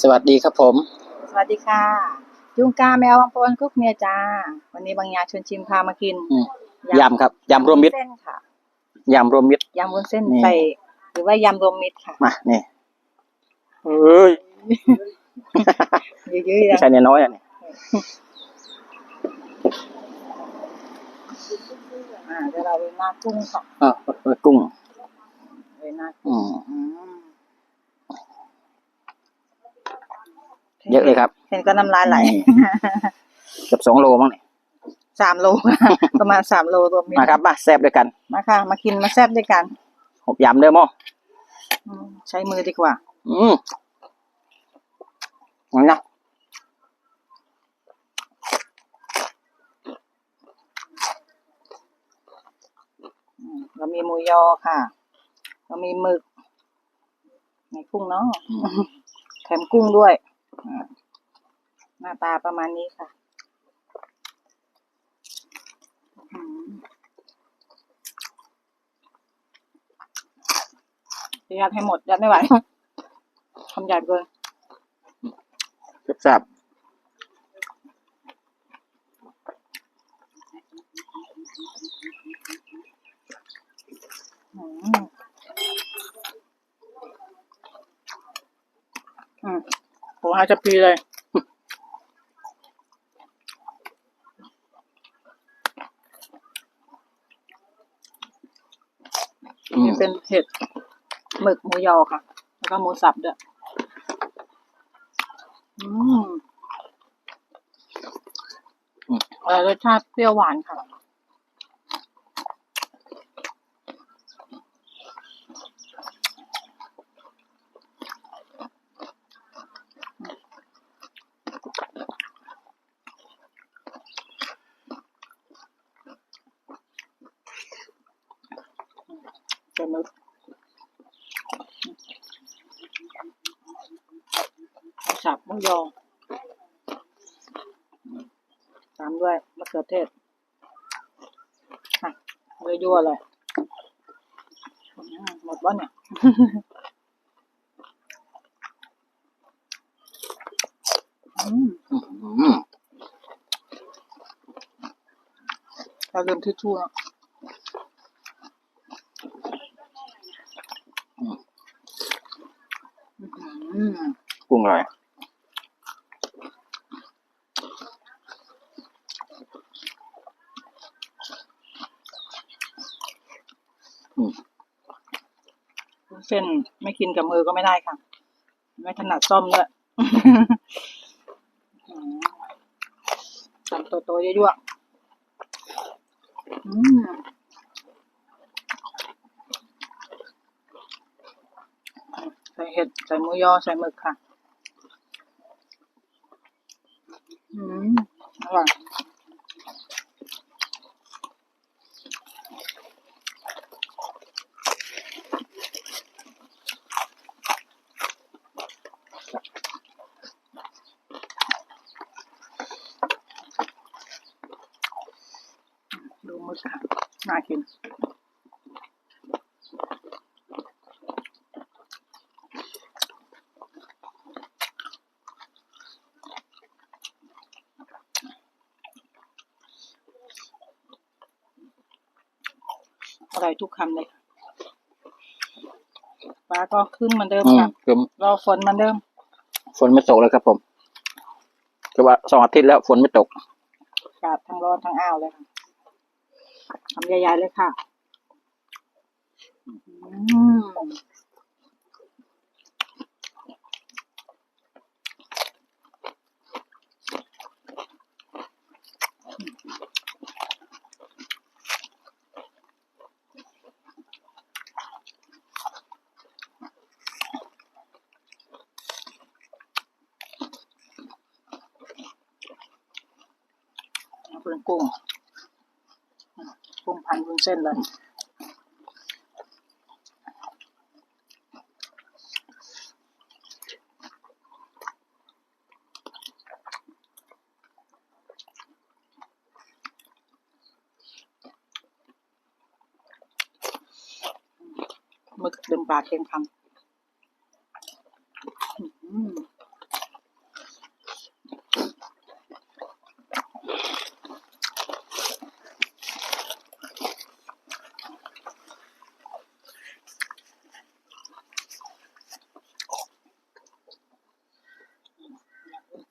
สวัสดีครับผม สวัสดีค่ะ ยุงกาแมวบางปนกุ๊กเมียจ้า วันนี้บางยาชวนชิมพามากินอืมยำครับยำรวมมิตรเส้นค่ะยำรวมมิตร ยำวุ้นเส้นนี่ ใส่หรือว่ายำรวมมิตรค่ะมานี่เอ้ยยืดๆไม่นะใช่เนยน้อยอะเนี่ยอ่าเดี๋ยวเราไปหน้ากุ้งค่ะอ่ากุ้งไปหน้าอืกุ้งมอืม เยอะเลยครับ เห็นก็น้ำลายไหลนี่เกือบสองโลมั้งเนี่ยสามโล ประมาณสามโลรวมมิตมารครับมาแซ่บด้วยกัน มาค่ะ มากินมาแซ่บด้วยกันหบยำเด้อหม้ออืมใช้มือดีกว่า อืมงั้นนะอืมเรามีหมูยอค่ะ เรามีหมึกในกุ้งเนาะอืมแถมกุ้งด้วยอ่าห น้าตาประมาณนี้ค่ะอื้อหือยัดให้หมดยัดไม่ไหวทำใหญ่เกินแซ่บอืมอืมผมอาจจะปีเลย ๆ อืมนี่เป็นเห็ดหมึกหมูยอค่ะ แล้วก็หมูสับด้วยอืมเออรสชาติเปรี้ยวหวานค่ะ ป็นมึกหมูสับหมูยอตามด้วยมะเขือเทศค่ะยั่วๆเลยอืมหมดบ้านเนี่ยอืมอืมเราลืมทิชชู่แล้วอืม กุ้งอร่อยวุ้นเส้นไม่กินกับมือก็ไม่ได้ค่ะ ไม่ถนัดซ่อมด้วยอืมทำโตๆยั่วๆอืมใส่เห็ด ใส่มูยอ ใส่หมึกค่ะ อืม อร่อย ดูหมึกค่ะน่ากิน ยทุกคำเลยค่ะฟ้าก็ขึ้นเหมือนเดิมอืมค่ะคือรอฝนเหมือนเดิม ฝนไม่ตกเลยครับผมคือว่าสองอาทิตย์แล้วฝนไม่ตก อากาศทั้งร้อนทั้งอ้าวเลยค่ะทำใหญ่ๆเลยค่ะ อืม เอาเป็นกุ้ง กุ้งพันวุ้นเส้นเลยหมึกเต็มปาเต็มคำอื้อหือ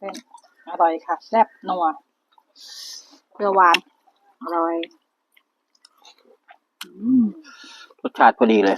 ้นอร่อยค่ะ แซ่บนัวเปรี้ยวหวาน อร่อย อืม รสชาติพอดีเลย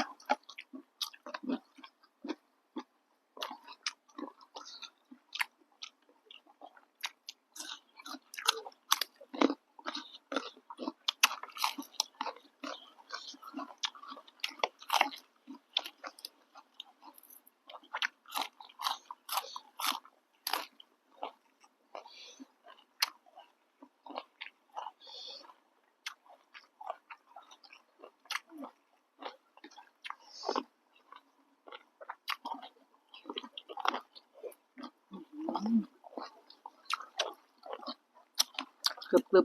กรึบกรึ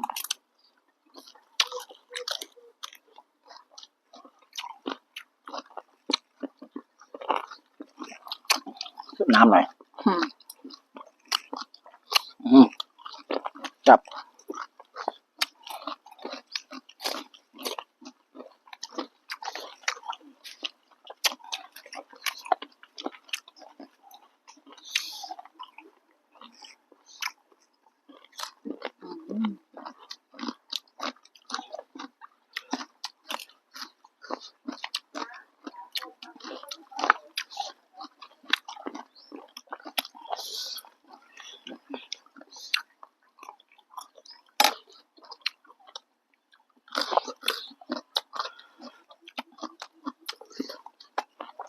บน้ำหน่อย อืม อืมจับ อืม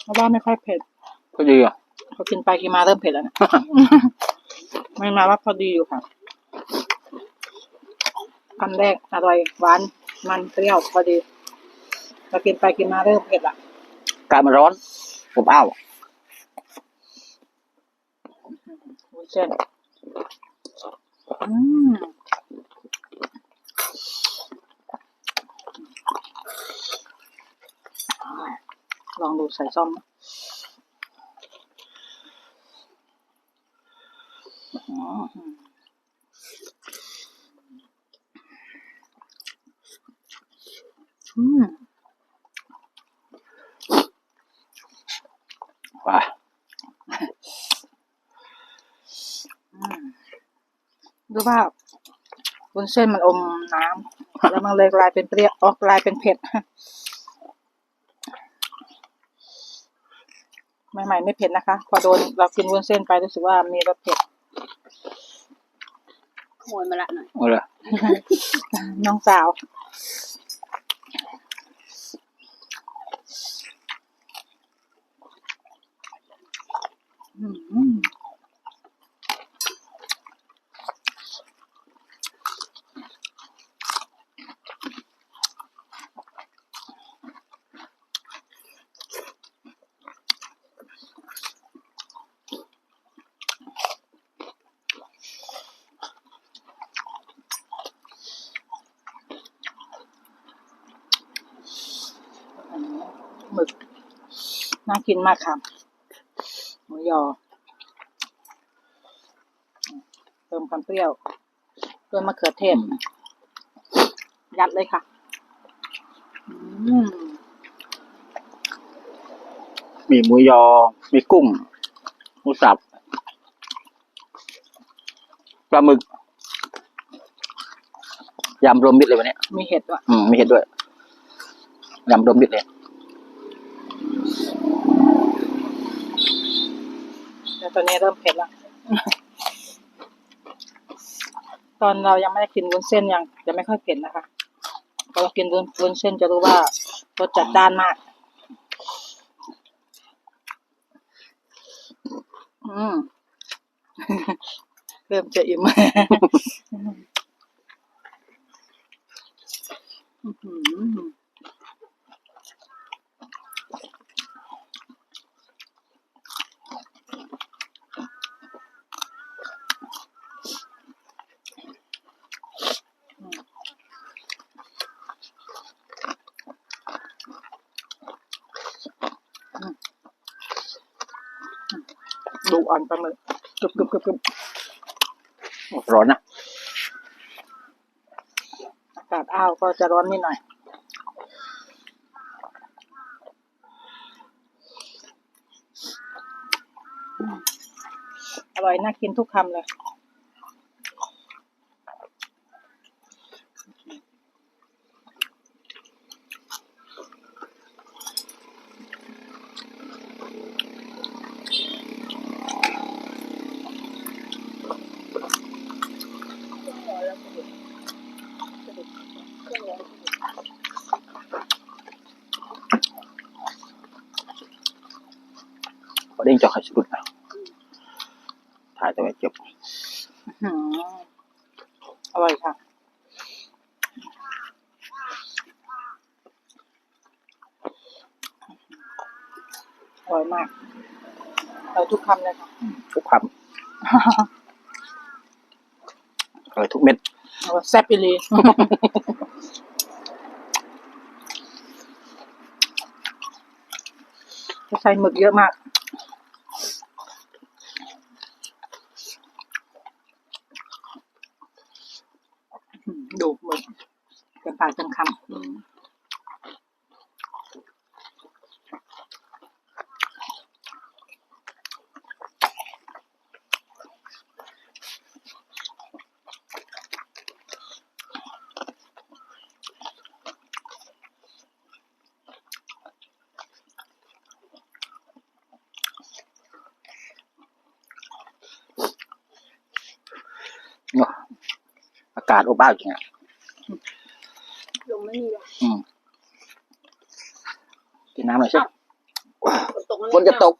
เพราะว่าไม่ค่อยเผ็ดพอดีอะพอกินไปกินมาเริ่มเผ็ดแล้วนะ ไม่มาว่าพอดีอยู่ค่ะคำแรกอร่อยหวานมันเปรี้ยวพอดีพอกินไปกินมาเริ่มเผ็ดละกามันร้อนผมอ้าววุ้นเส้นอืม ลองดูใส่ส้มนะอ๋ออืมว่าอืมดูว่าวุ้นเส้นมันอมน้ำแล้วมันเลยกลายเป็นเปรี้ยวออกกลายเป็นเผ็ด ใหม่ๆไม่เผ็ดนะคะ พอโดนเรากินวุ้นเส้นไปรู้สึกว่ามีรสเผ็ดขโมยมาละหน่อยเอาเลยน้องสาว อืมหมึก น่ากินมากค่ะหมูยอ เติมความเปรี้ยวด้วยมะเขือเทศ ยัดเลยค่ะอืมมีหมูยอ มีกุ้ง หมูสับ ปลาหมึก ยำรวมมิตรเลยวันนี้ มีเห็ดด้วย อืม มีเห็ดด้วย ยำรวมมิตรเลย ตอนนี้เริ่มเผ็ดแล้ว ตอนเรายังไม่ได้กินวุ้นเส้นยังจะไม่ค่อยเผ็ดนะคะพอเรากินวุ้นวนเส้นจะรู้ว่ารสจัดจ้านมาก อืมเริ่มจะอิ่มอื้อ ปลาหมึกกรึบกรึบกรึบกรึบร้อนนะ อากาศอ้าวก็จะร้อนนิดหน่อย อร่อยน่ากินทุกคำเลย จะขายสุดนะถ่ายตัวไว้จบอื้อหืออร่อยค่ะ อร่อยมากอร่อยทุกคำเลยค่ะ ทุกคำอร่อยทุกเม็ดอร่อยแซ่บอีหลีใส่หมึกเยอะมาก อืม ดูหมึกเต็มปากเต็มคเนอะอากาศอบอ้าวจริงอะ ลมไม่มีหรอก อืมกิ นน้ำหน่อยสิฝนตกแล้วฝนจะตก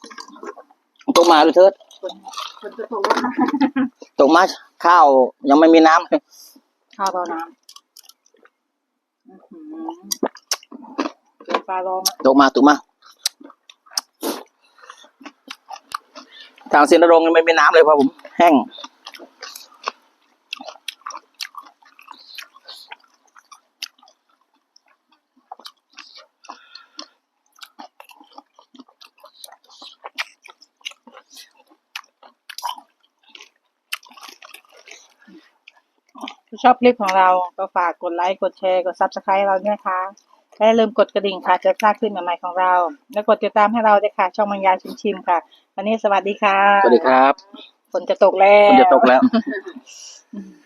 ตกมาเลยเถิดำคนฝนจะตกแล้วค่ะตกมาข้าวยังไม่มีน้ำเลยข้าวเบาน้ำอื้อหือเป็นปลาลองอะตกมาตกมาทางเส้นนรงค์ยังไม่มีน้ำเลยครับผม แห้งาชอบคลิปของเราก็ฝากกดไลค์กดแชร์กดซับสไครต์เราด้วยนะคะและอย่าลืมกดกระดิ่งค่ะจะพลาดคลิปใหม่ๆของเรา และกดติดตามให้เราด้วยค่ะ ช่องมังยาชิมชิมๆค่ะ วันนี้สวัสดีค่ะสวัสดีครับฝนจะตกแล้ฝวนจะตกแล้วอืม